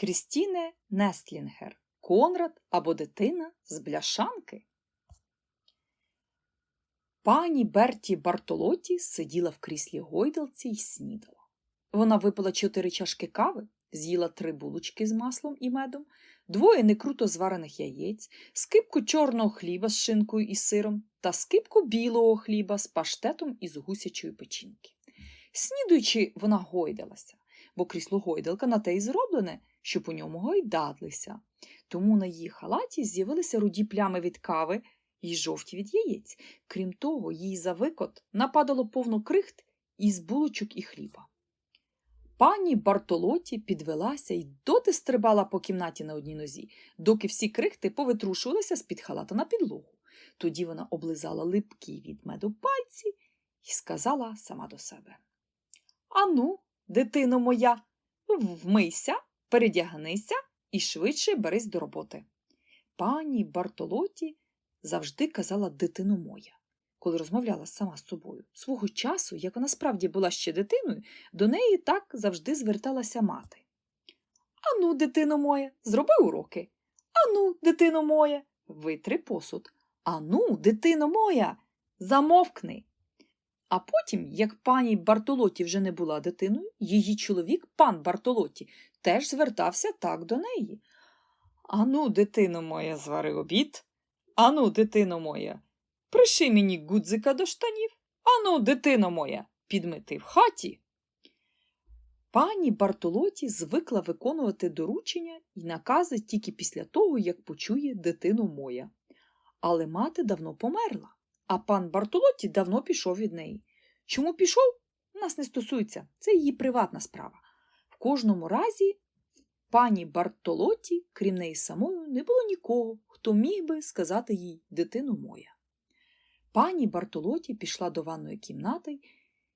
Крістіне Нестлінгер, Конрад або дитина з бляшанки. Пані Берті Бартолоті сиділа в кріслі гойдалці й снідала. Вона випила чотири чашки кави, з'їла три булочки з маслом і медом, двоє некруто зварених яєць, скипку чорного хліба з шинкою і сиром та скипку білого хліба з паштетом із гусячої печінки. Снідуючи, вона гойдалася, бо крісло гойдалка на те й зроблене, щоб у ньому гойдадлися. Тому на її халаті з'явилися руді плями від кави й жовті від яєць. Крім того, їй за викот нападало повно крихт із булочок і хліба. Пані Бартолоті підвелася й доти стрибала по кімнаті на одній нозі, доки всі крихти повитрушувалися з-під халата на підлогу. Тоді вона облизала липкі від меду пальці і сказала сама до себе Ану, дитино моя, вмийся, передягнися і швидше берись до роботи. Пані Бартолоті завжди казала дитино моя, коли розмовляла сама з собою. Свого часу, як вона справді була ще дитиною, до неї так завжди зверталася мати. Ану, дитино моя, зроби уроки. Ану, дитино моя, витри посуд. Ану, дитино моя, замовкни. А потім, як пані Бартолоті вже не була дитиною, її чоловік, пан Бартолоті, теж звертався так до неї. Ану, дитино моя, звари обід. Ану, дитино моя, приши мені гудзика до штанів. Ану, дитино моя, підмети в хаті. Пані Бартолоті звикла виконувати доручення і накази тільки після того, як почує дитину моя. Але мати давно померла, а пан Бартолоті давно пішов від неї. Чому пішов? Нас не стосується, це її приватна справа. Кожному разі пані Бартолоті, крім неї самою, не було нікого, хто міг би сказати їй дитину моя. Пані Бартолоті пішла до ванної кімнати,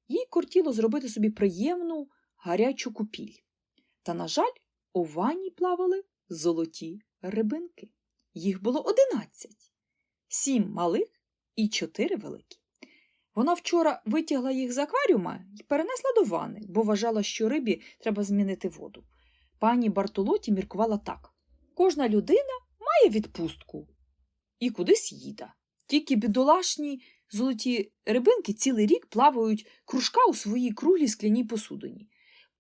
їй кортіло зробити собі приємну гарячу купіль. Та, на жаль, у ванні плавали золоті рибинки. Їх було одинадцять, сім малих і чотири великі. Вона вчора витягла їх з акваріума і перенесла до ванни, бо вважала, що рибі треба змінити воду. Пані Бартолоті міркувала так кожна людина має відпустку і кудись їде. Тільки бідолашні золоті рибинки цілий рік плавають кружка у своїй круглій скляній посудині.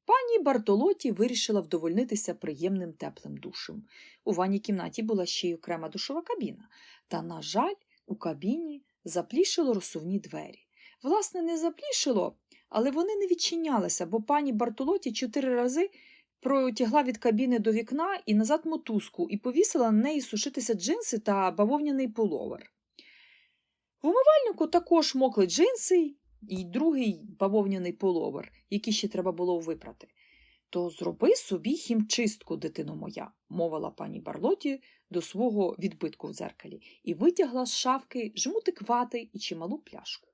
Пані Бартолоті вирішила вдовольнитися приємним теплим душем. У ванній кімнаті була ще й окрема душова кабіна, та, на жаль, у кабіні заплішило розсувні двері. Власне, не заплішило, але вони не відчинялися, бо пані Бартолоті чотири рази протягла від кабіни до вікна і назад мотузку і повісила на неї сушитися джинси та бавовняний пуловер. В умивальнику також мокли джинси і другий бавовняний пуловер, який ще треба було випрати. То зроби собі хімчистку, дитино моя, мовила пані Барлоті до свого відбитку в дзеркалі, і витягла з шафки жмутик вати і чималу пляшку.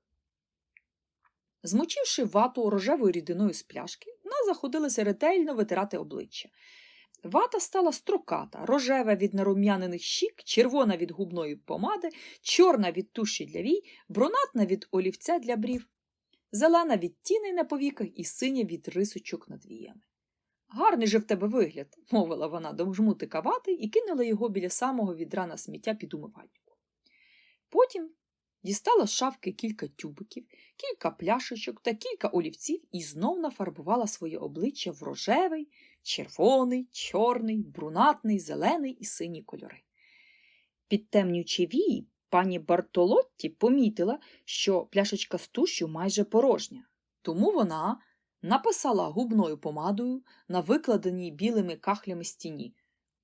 Змочивши вату рожевою рідиною з пляшки, вона заходилася ретельно витирати обличчя. Вата стала строката, рожева від нарум'янених щік, червона від губної помади, чорна від туші для вій, бронатна від олівця для брів, зелена від тіней на повіках і синя від рисочок над віями. Гарний же в тебе вигляд, мовила вона до жмутика вати і кинула його біля самого відра на сміття під умивальнику. Потім дістала з шафки кілька тюбиків, кілька пляшечок та кілька олівців і знов нафарбувала своє обличчя в рожевий, червоний, чорний, брунатний, зелений і синій кольори. Підтемнюючи вії, пані Бартолотті помітила, що пляшечка з тушю майже порожня, тому вона написала губною помадою на викладеній білими кахлями стіні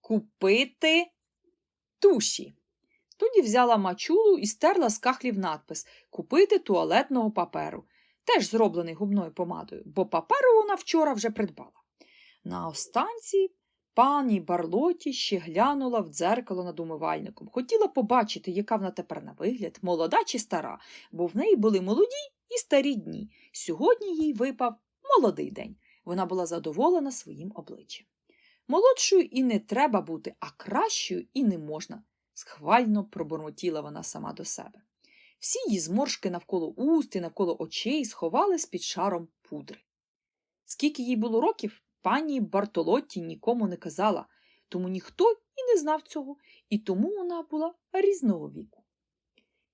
Купити туші. Тоді взяла мачулу і стерла з кахлів надпис Купити туалетного паперу, теж зроблений губною помадою, бо паперу вона вчора вже придбала. На останці пані Барлоті ще глянула в дзеркало над умивальником. Хотіла побачити, яка вона тепер на вигляд, молода чи стара, бо в неї були молоді і старі дні. Сьогодні їй випав молодий день. Вона була задоволена своїм обличчям. Молодшою і не треба бути, а кращою і не можна, схвально пробурмотіла вона сама до себе. Всі її зморшки навколо уст і навколо очей сховались під шаром пудри. Скільки їй було років, пані Бартолотті нікому не казала, тому ніхто і не знав цього, і тому вона була різного віку.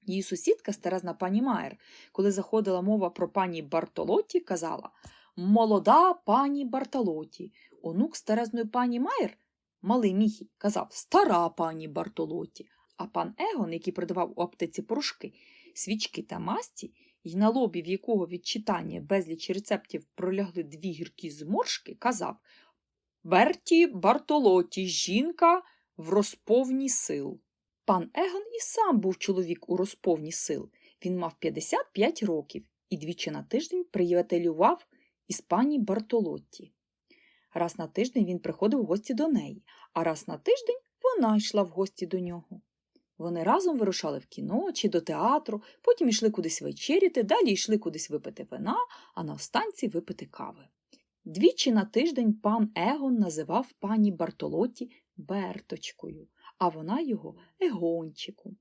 Її сусідка, старезна пані Майер, коли заходила мова про пані Бартолотті, казала Молода пані Бартолотті. Онук старезної пані Майер, малий Міхі, казав Стара пані Бартолотті. А пан Егон, який продавав у аптеці порошки, свічки та масті, і на лобі, в якого від читання безліч рецептів пролягли дві гіркі зморшки, казав Берті Бартолоті, жінка в розповні сил. Пан Егон і сам був чоловік у розповні сил. Він мав 55 років і двічі на тиждень приятелював із пані Бартолотті. Раз на тиждень він приходив в гості до неї, а раз на тиждень вона йшла в гості до нього. Вони разом вирушали в кіно чи до театру, потім йшли кудись вечеряти, далі йшли кудись випити вина, а на останці випити кави. Двічі на тиждень пан Егон називав пані Бартолоті Берточкою, а вона його Егончиком.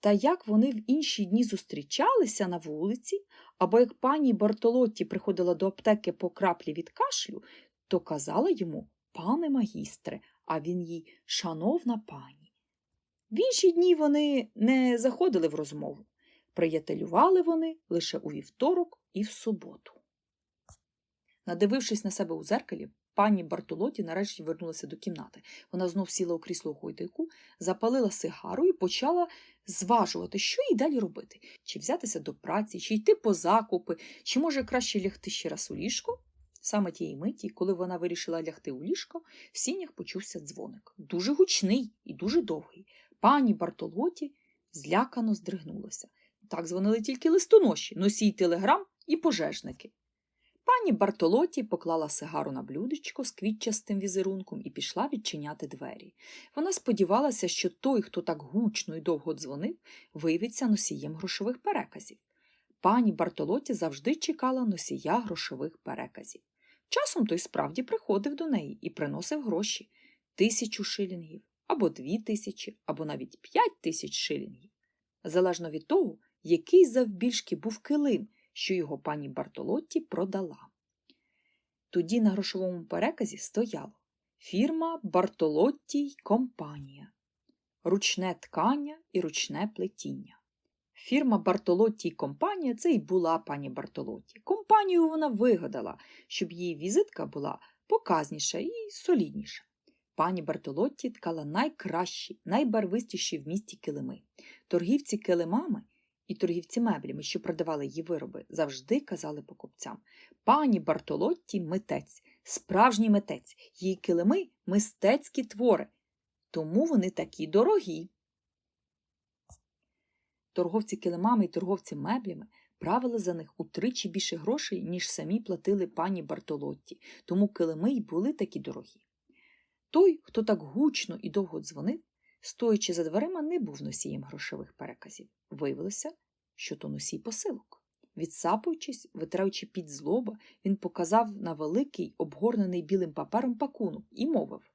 Та як вони в інші дні зустрічалися на вулиці, або як пані Бартолотті приходила до аптеки по краплі від кашлю, то казала йому пане магістре, а він їй шановна пані. В інші дні вони не заходили в розмову. Приятелювали вони лише у вівторок і в суботу. Надивившись на себе у зеркалі, пані Бартолоті нарешті вернулася до кімнати. Вона знов сіла у крісло у гойдайку, запалила сигару і почала зважувати, що їй далі робити: чи взятися до праці, чи йти по закупи, чи може краще лягти ще раз у ліжко. Саме тієї миті, коли вона вирішила лягти у ліжко, в сінях почувся дзвоник. Дуже гучний і дуже довгий. Пані Бартолоті злякано здригнулася. Так дзвонили тільки листоноші, носій телеграм і пожежники. Пані Бартолоті поклала сигару на блюдечко з квітчастим візерунком і пішла відчиняти двері. Вона сподівалася, що той, хто так гучно і довго дзвонив, виявиться носієм грошових переказів. Пані Бартолоті завжди чекала носія грошових переказів. Часом той справді приходив до неї і приносив гроші тисячу шилінгів, або дві тисячі, або навіть п'ять тисяч шилінгів. Залежно від того, який завбільшки був килим, що його пані Бартолотті продала. Тоді на грошовому переказі стояло фірма Бартолотті компанія, ручне ткання і ручне плетіння. Фірма Бартолотті й компанія це й була пані Бартолотті. Компанію вона вигадала, щоб її візитка була показніша і солідніша. Пані Бартолотті ткала найкращі, найбарвистіші в місті килими. Торгівці килимами і торгівці меблями, що продавали її вироби, завжди казали покупцям пані Бартолотті митець, справжній митець, її килими мистецькі твори, тому вони такі дорогі. Торговці килимами і торговці меблями правили за них утричі більше грошей, ніж самі платили пані Бартолотті, тому килими й були такі дорогі. Той, хто так гучно і довго дзвонив, стоячи за дверима, не був носієм грошових переказів. Виявилося, що то носій посилок. Відсапуючись, витираючи під злоба, він показав на великий, обгорнений білим папером пакунок і мовив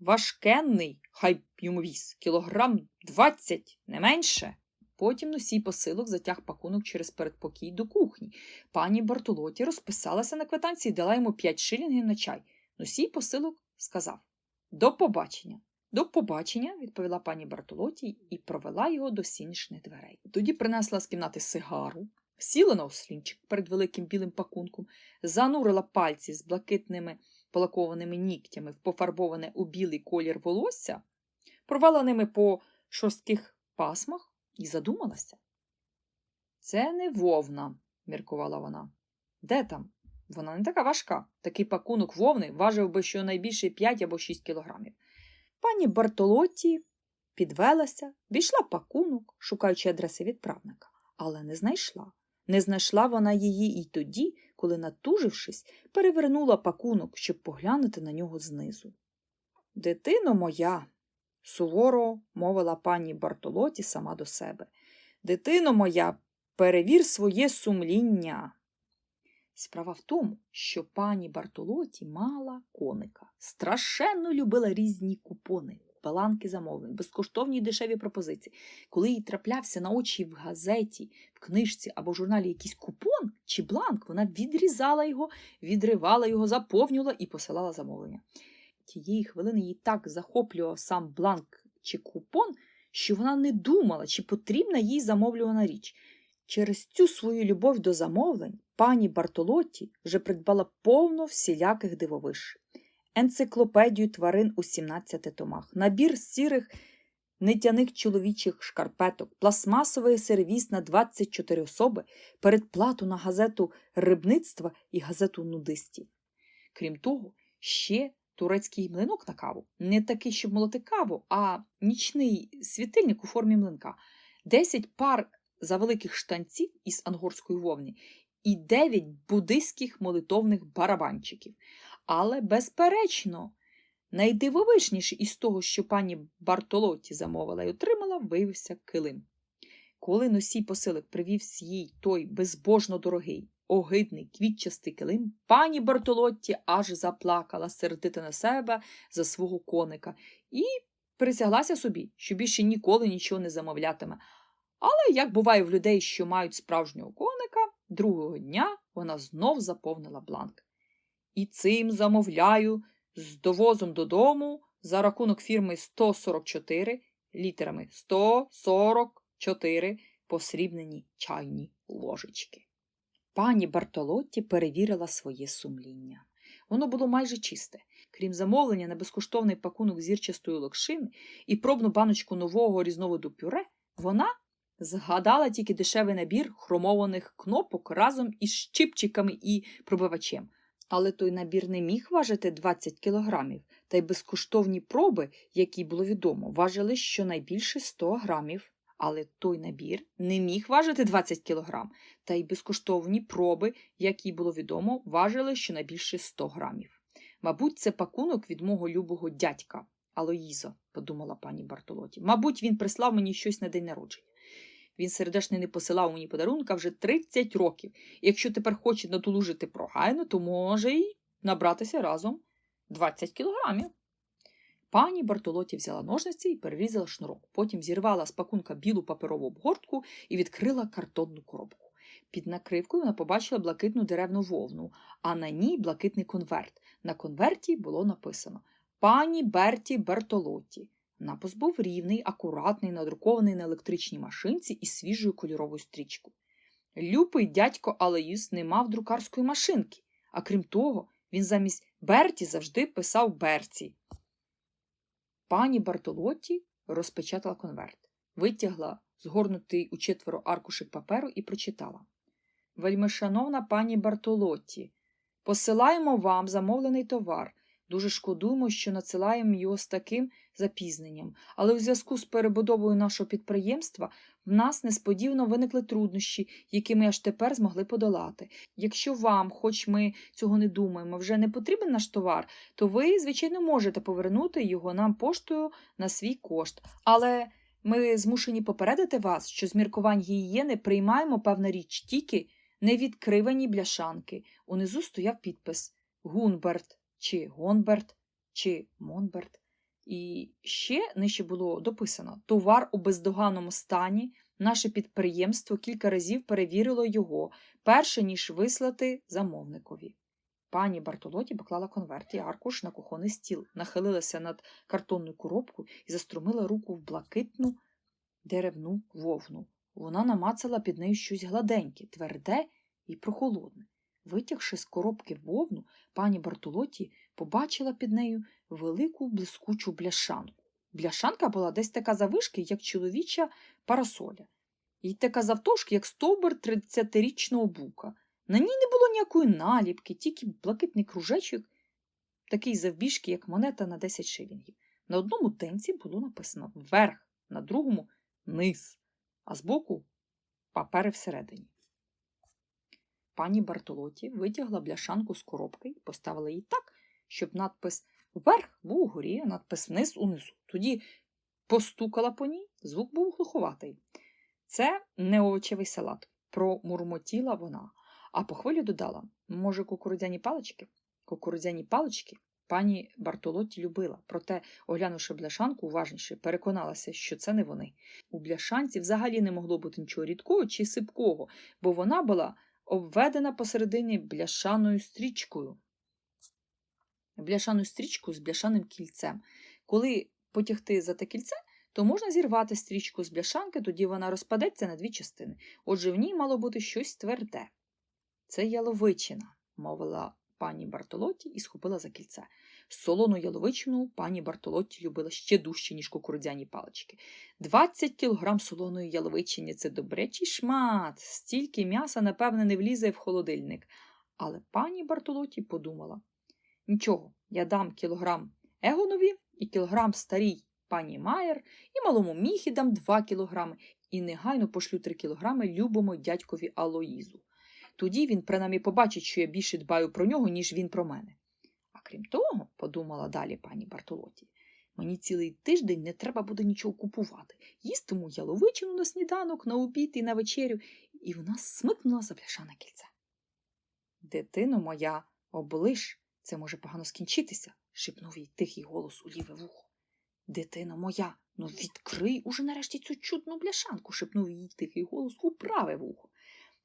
Важкенний, хай йому віз, кілограм двадцять, не менше. Потім носій посилок затяг пакунок через передпокій до кухні. Пані Бартолоті розписалася на квитанції і дала йому п'ять шилінгів на чай. Носій посилок сказав До побачення. До побачення, відповіла пані Бартолоті і провела його до сінішних дверей. Тоді принесла з кімнати сигару, сіла на ослінчик перед великим білим пакунком, занурила пальці з блакитними полакованими нігтями в пофарбоване у білий колір волосся, провела ними по шорстких пасмах і задумалася. Це не вовна, міркувала вона. Де там? Вона не така важка. Такий пакунок вовни важив би щонайбільше 5 або 6 кілограмів. Пані Бартолотті підвелася, війшла пакунок, шукаючи адреси відправника, але не знайшла. Не знайшла вона її і тоді, коли, натужившись, перевернула пакунок, щоб поглянути на нього знизу. Дитино моя, суворо мовила пані Бартолоті сама до себе. Дитино моя, перевір своє сумління. Справа в тому, що пані Бартолоті мала коника, страшенно любила різні купони. баланки замовлень, безкоштовні дешеві пропозиції. Коли їй траплявся на очі в газеті, в книжці або журналі якийсь купон чи бланк, вона відрізала його, відривала його, заповнювала і посилала замовлення. Тієї хвилини її так захоплював сам бланк чи купон, що вона не думала, чи потрібна їй замовлювана річ. Через цю свою любов до замовлень пані Бартолотті вже придбала повно всіляких дивовиж. Енциклопедію тварин у 17 томах, набір сірих нитяних чоловічих шкарпеток, пластмасовий сервіс на 24 особи, передплату на газету рибництва і газету нудистів. Крім того, ще турецький млинок на каву, не такий, щоб молоти каву, а нічний світильник у формі млинка, 10 пар завеликих штанців із ангорської вовни і 9 буддистських молитовних барабанчиків. Але, безперечно, найдивовижніший із того, що пані Бартолотті замовила і отримала, виявився килим. Коли носій посилок привів їй той безбожно дорогий, огидний, квітчастий килим, пані Бартолотті аж заплакала сердити на себе за свого коника і присяглася собі, що більше ніколи нічого не замовлятиме. Але, як буває в людей, що мають справжнього коника, другого дня вона знов заповнила бланк. І цим замовляю з довозом додому за рахунок фірми 144 літерами 144 посрібнені чайні ложечки. Пані Бартолотті перевірила своє сумління. Воно було майже чисте. Крім замовлення на безкоштовний пакунок зірчастої локшини і пробну баночку нового різновиду пюре, вона згадала тільки дешевий набір хромованих кнопок разом із щипчиками і пробивачем. Але той набір не міг важити 20 кілограмів, та й безкоштовні проби, які було відомо, важили щонайбільше 100 грамів. Але той набір не міг важити 20 кілограм, та й безкоштовні проби, які було відомо, важили щонайбільше 100 грамів. Мабуть, це пакунок від мого любого дядька Алоїзо, подумала пані Бартолоті. Мабуть, він прислав мені щось на день народження. Він сердешний не посилав мені подарунка вже 30 років. Якщо тепер хоче надолужити прогайно, то може й набратися разом 20 кілограмів. Пані Бартолоті взяла ножниці і перерізала шнурок. Потім зірвала з пакунка білу паперову обгортку і відкрила картонну коробку. Під накривкою вона побачила блакитну деревну вовну, а на ній блакитний конверт. На конверті було написано Пані Берті Бертолотті. Напис був рівний, акуратний, надрукований на електричній машинці із свіжою кольоровою стрічкою. Любий дядько Алеїс не мав друкарської машинки, а крім того, він замість Берті завжди писав Берці. Пані Бартолотті розпечатала конверт, витягла згорнутий у четверо аркушик паперу і прочитала. Вельмишановна пані Бартолотті, посилаємо вам замовлений товар. Дуже шкодуємо, що надсилаємо його з таким запізненням, але у зв'язку з перебудовою нашого підприємства в нас несподівано виникли труднощі, які ми аж тепер змогли подолати. Якщо вам, хоч ми цього не думаємо, вже не потрібен наш товар, то ви, звичайно, можете повернути його нам поштою на свій кошт. Але ми змушені попередити вас, що з міркувань гігієни приймаємо певна річ тільки невідкривані бляшанки. Унизу стояв підпис Гунберт чи Гонберт, чи Монберт. І ще нижче було дописано: товар у бездоганному стані. Наше підприємство кілька разів перевірило його, перше ніж вислати замовникові. Пані Бартолоті поклала конверт і аркуш на кухонний стіл, нахилилася над картонною коробкою і заструмила руку в блакитну деревну вовну. Вона намацала під нею щось гладеньке, тверде і прохолодне. Витягши з коробки вовну, пані Бартолоті побачила під нею велику блискучу бляшанку. Бляшанка була десь така завишки, як чоловіча парасоля, і така завтовшки, як стовбур 30-річного бука. На ній не було ніякої наліпки, тільки блакитний кружечок, такий завбіжки, як монета на 10 шилінгів. На одному денці було написано вверх, на другому низ, а збоку папери всередині. Пані Бартолоті витягла бляшанку з коробки і поставила її так, щоб надпис вверх був угорі, а надпис вниз унизу. Тоді постукала по ній, звук був глуховатий. Це не овочевий салат, промурмотіла вона, а по хвилі додала може, кукурудзяні палички? Кукурудзяні палички пані Бартолотті любила, проте, оглянувши бляшанку уважніше, переконалася, що це не вони. У бляшанці взагалі не могло бути нічого рідкого чи сипкого, бо вона була обведена посередині бляшаною стрічкою. Бляшану стрічку з бляшаним кільцем. Коли потягти за те кільце, то можна зірвати стрічку з бляшанки, тоді вона розпадеться на дві частини. Отже, в ній мало бути щось тверде. Це яловичина, мовила пані Бартолоті і схопила за кільце. Солону яловичину пані Бартолотті любила ще дужче, ніж кукурудзяні палички. 20 кілограм солоної яловичини це добречий шмат. Стільки м'яса, напевне, не влізе в холодильник. Але пані Бартолотті подумала: нічого, я дам кілограм Егонові і кілограм старій пані Майер, і малому міхі дам 2 кілограми, і негайно пошлю 3 кілограми любому дядькові Алоїзу. Тоді він принаймні побачить, що я більше дбаю про нього, ніж він про мене. Крім того, подумала далі пані Бартолоті, мені цілий тиждень не треба буде нічого купувати. Їстиму яловичину на сніданок, на обід і на вечерю, і вона смикнула за бляшане кільце. Дитино моя, облиш, це може погано скінчитися, шепнув їй тихий голос у ліве вухо. Дитино моя, ну відкрий уже нарешті цю чудну бляшанку, шепнув їй тихий голос у праве вухо.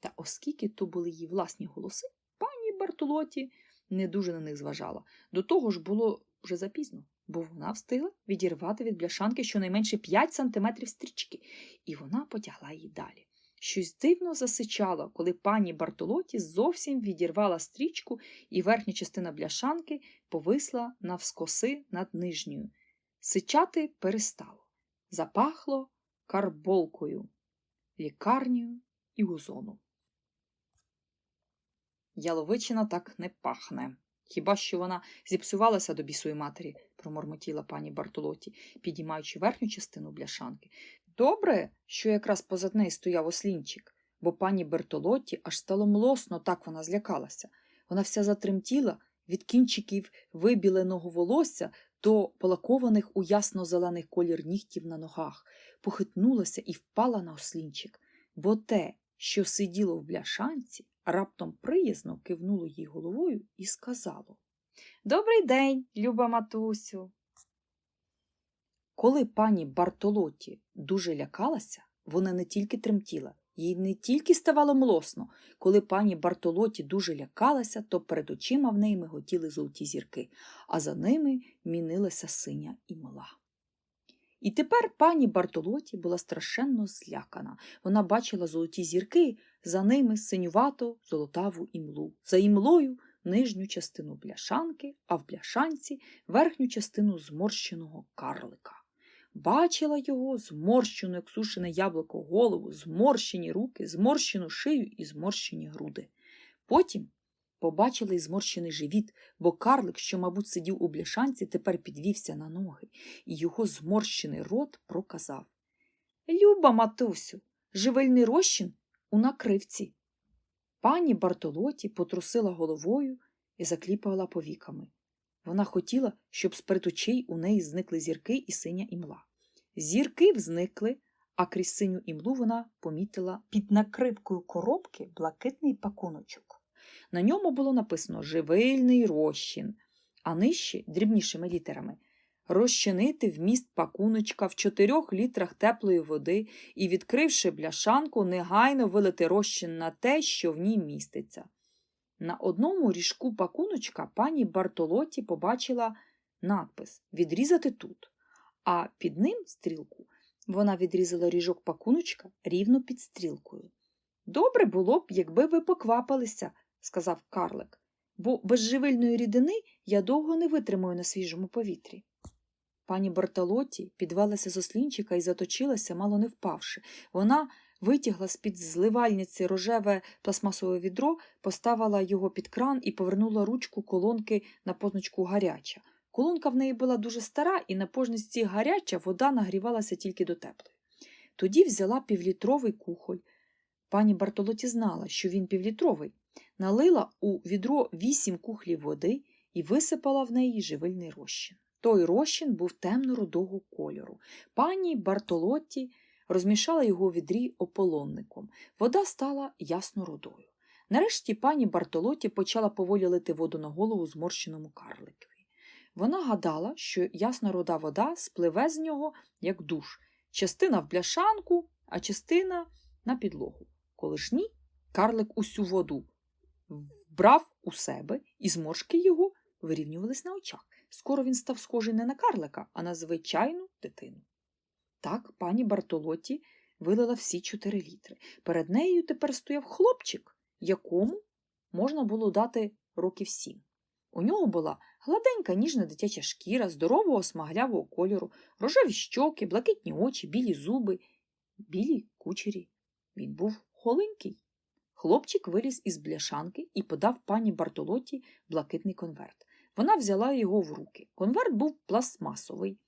Та оскільки то були її власні голоси, пані Бартолоті не дуже на них зважала. До того ж було вже запізно, бо вона встигла відірвати від бляшанки щонайменше 5 сантиметрів стрічки, і вона потягла її далі. Щось дивно засичало, коли пані Бартолоті зовсім відірвала стрічку, і верхня частина бляшанки повисла навскоси над нижньою. Сичати перестало. Запахло карболкою, лікарнею і озоном. Яловичина так не пахне. Хіба що вона зіпсувалася до бісої матері, промормотіла пані Бартолоті, підіймаючи верхню частину бляшанки. Добре, що якраз позад неї стояв ослінчик, бо пані Бертолотті аж стало млосно, так вона злякалася. Вона вся затремтіла від кінчиків вибіленого волосся до полакованих у ясно-зелений колір нігтів на ногах, похитнулася і впала на ослінчик, бо те, що сиділо в бляшанці, раптом приязно кивнуло їй головою і сказало Добрий день, люба матусю. Коли пані Бартолоті дуже лякалася, вона не тільки тремтіла, їй не тільки ставало млосно. Коли пані Бартолоті дуже лякалася, то перед очима в неї миготіли золоті зірки, а за ними мінилася синя імла. І тепер пані Бартолоті була страшенно злякана. Вона бачила золоті зірки, за ними синювато золотаву імлу, за імлою нижню частину бляшанки, а в бляшанці верхню частину зморщеного карлика. Бачила його зморщену, як сушене яблуко, голову, зморщені руки, зморщену шию і зморщені груди. Потім побачила й зморщений живіт, бо карлик, що, мабуть, сидів у бляшанці, тепер підвівся на ноги, і його зморщений рот проказав Люба, матусю, живельний розчин у накривці. Пані Бартолоті потрусила головою і закліпала повіками. Вона хотіла, щоб з очей у неї зникли зірки і синя імла. Зірки взникли, а крізь синю імлу вона помітила під накривкою коробки блакитний пакуночок. На ньому було написано Живильний розчин, а нижче дрібнішими літерами розчинити вміст пакуночка в чотирьох літрах теплої води і, відкривши бляшанку, негайно вилити розчин на те, що в ній міститься. На одному ріжку пакуночка пані Бартолоті побачила надпис Відрізати тут, а під ним стрілку вона відрізала ріжок пакуночка рівно під стрілкою. Добре було б, якби ви поквапилися, сказав карлик, бо без живильної рідини я довго не витримаю на свіжому повітрі. Пані Бартолоті підвелася з ослінчика і заточилася, мало не впавши. Вона витягла з-під зливальниці рожеве пластмасове відро, поставила його під кран і повернула ручку колонки на позначку гаряча. Колонка в неї була дуже стара, і на позначці гаряча вода нагрівалася тільки до теплої. Тоді взяла півлітровий кухоль. Пані Бартолоті знала, що він півлітровий, налила у відро вісім кухлів води і висипала в неї живильний розчин. Той розчин був темно-рудого кольору. Пані Бартолотті розмішала його у відрі ополонником. Вода стала ясно рудою. Нарешті пані Бартолотті почала поволі лити воду на голову зморщеному карликові. Вона гадала, що ясна руда вода спливе з нього, як душ, частина в бляшанку, а частина на підлогу. Коли ж ні, карлик усю воду вбрав у себе, і зморшки його вирівнювались на очах. Скоро він став схожий не на карлика, а на звичайну дитину. Так пані Бартолоті вилила всі чотири літри. Перед нею тепер стояв хлопчик, якому можна було дати років сім. У нього була гладенька ніжна дитяча шкіра, здорового смаглявого кольору, рожеві щоки, блакитні очі, білі зуби, білі кучері. Він був холенький. Хлопчик виліз із бляшанки і подав пані Бартолоті блакитний конверт. Вона взяла його в руки. Конверт був пластмасовий,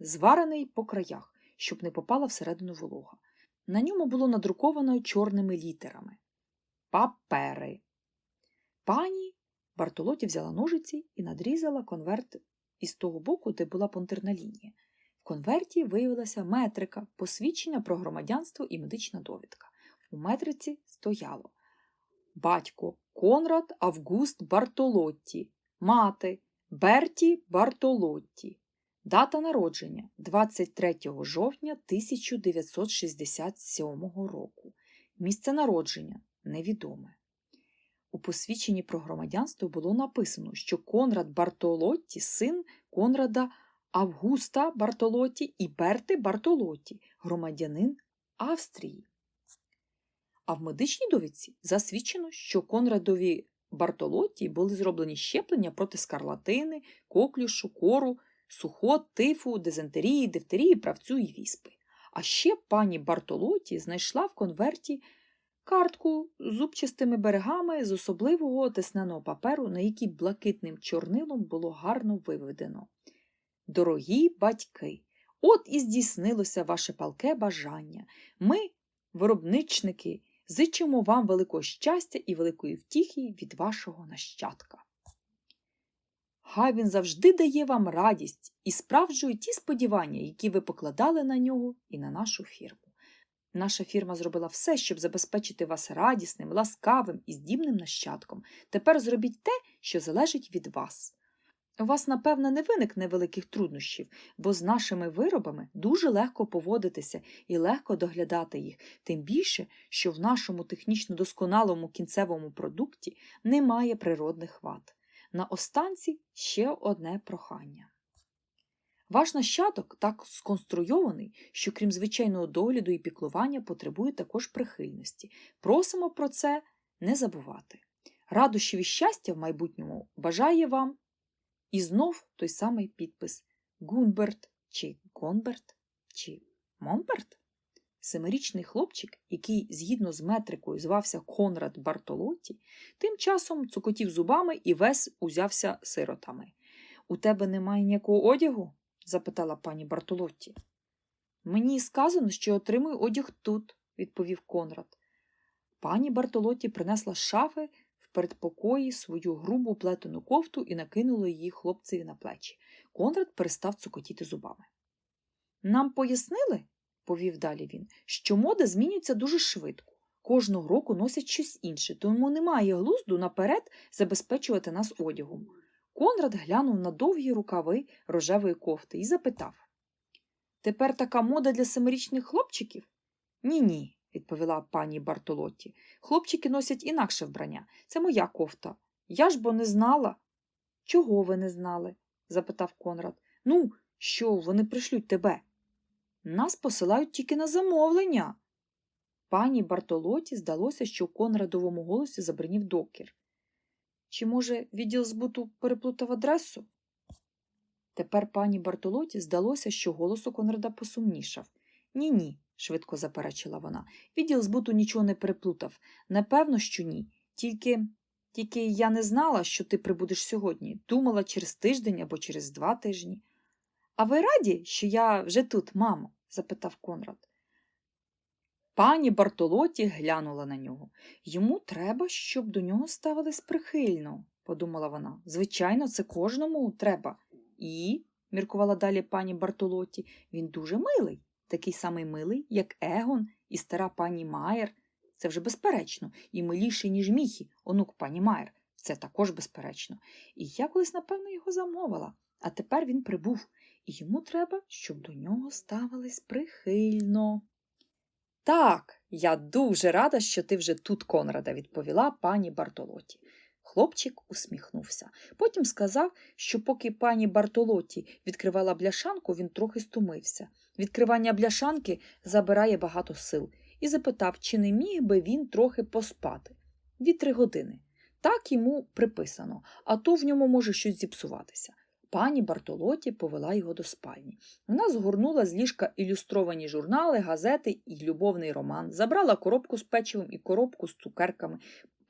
зварений по краях, щоб не попала всередину волога. На ньому було надруковано чорними літерами папери. Пані Бартолоті взяла ножиці і надрізала конверт із того боку, де була понтирна лінія. В конверті виявилася метрика, посвідчення про громадянство і медична довідка. У метриці стояло батько Конрад Август Бартолотті, мати Берті Бартолотті, дата народження 23 жовтня 1967 року, місце народження невідоме. У посвідченні про громадянство було написано, що Конрад Бартолотті син Конрада Августа Бартолотті і Берти Бартолотті, громадянин Австрії. А в медичній довідці засвідчено, що Конрадові Бартолотті були зроблені щеплення проти скарлатини, коклюшу, кору, сухот, тифу, дизентерії, дифтерії, правцю і віспи. А ще пані Бартолотті знайшла в конверті картку з зубчастими берегами з особливого тисненого паперу, на якій блакитним чорнилом було гарно виведено. Дорогі батьки, от і здійснилося ваше палке бажання. Ми, виробничники, зичимо вам великого щастя і великої втіхи від вашого нащадка. Хай він завжди дає вам радість і справджує ті сподівання, які ви покладали на нього і на нашу фірму. Наша фірма зробила все, щоб забезпечити вас радісним, ласкавим і здібним нащадком. Тепер зробіть те, що залежить від вас. У вас, напевне, не виникне великих труднощів, бо з нашими виробами дуже легко поводитися і легко доглядати їх, тим більше, що в нашому технічно досконалому кінцевому продукті немає природних вад. На останці ще одне прохання. Ваш нащадок так сконструйований, що крім звичайного догляду і піклування потребує також прихильності. Просимо про це не забувати. Радощів і щастя в майбутньому бажає вам і знов той самий підпис Гунберт чи Гонберт чи Монберт. Семирічний хлопчик, який згідно з метрикою звався Конрад Бартолотті, тим часом цукотів зубами і весь узявся сиротами. У тебе немає ніякого одягу? запитала пані Бартолотті. Мені сказано, що отримую одяг тут, відповів Конрад. Пані Бартолотті принесла шафи передпокої свою грубу плетену кофту і накинула її хлопцеві на плечі. Конрад перестав цукотіти зубами. Нам пояснили, повів далі він, що мода змінюється дуже швидко. Кожного року носять щось інше, тому немає глузду наперед забезпечувати нас одягом. Конрад глянув на довгі рукави рожевої кофти і запитав Тепер така мода для семирічних хлопчиків? Ні, ні, відповіла пані Бартолотті. Хлопчики носять інакше вбрання. Це моя кофта. Я ж бо не знала. Чого ви не знали? запитав Конрад. Ну, що вони пришлють тебе? Нас посилають тільки на замовлення. Пані Бартолоті здалося, що в Конрадовому голосі забринів докір. Чи, може, відділ збуту переплутав адресу? Тепер пані Бартолоті здалося, що голос у Конрада посумнішав. Ні, ні, швидко заперечила вона. Відділ збуту нічого не переплутав. Напевно, що ні. Тільки тільки я не знала, що ти прибудеш сьогодні. Думала через тиждень або через два тижні. А ви раді, що я вже тут, мамо? запитав Конрад. Пані Бартолоті глянула на нього. Йому треба, щоб до нього ставились прихильно, подумала вона. Звичайно, це кожному треба. І, міркувала далі пані Бартолоті, він дуже милий, такий самий милий, як Егон і стара пані Майер. Це вже безперечно, і миліший, ніж Міхі, онук пані Майер. Це також безперечно. І я колись, напевно, його замовила. А тепер він прибув, і йому треба, щоб до нього ставились прихильно. Так, я дуже рада, що ти вже тут, Конрада, відповіла пані Бартолоті. Хлопчик усміхнувся. Потім сказав, що поки пані Бартолоті відкривала бляшанку, він трохи стомився. Відкривання бляшанки забирає багато сил, і запитав, чи не міг би він трохи поспати. Дві-три години. Так йому приписано, а то в ньому може щось зіпсуватися. Пані Бартолоті повела його до спальні. Вона згорнула з ліжка ілюстровані журнали, газети і любовний роман, забрала коробку з печивом і коробку з цукерками,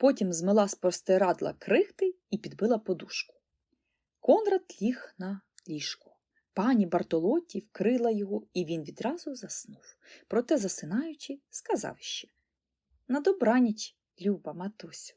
потім змила з простирадла крихти і підбила подушку. Конрад ліг на ліжко. Пані Бартолоті вкрила його, і він відразу заснув. Проте, засинаючи, сказав ще На добраніч, люба матусю.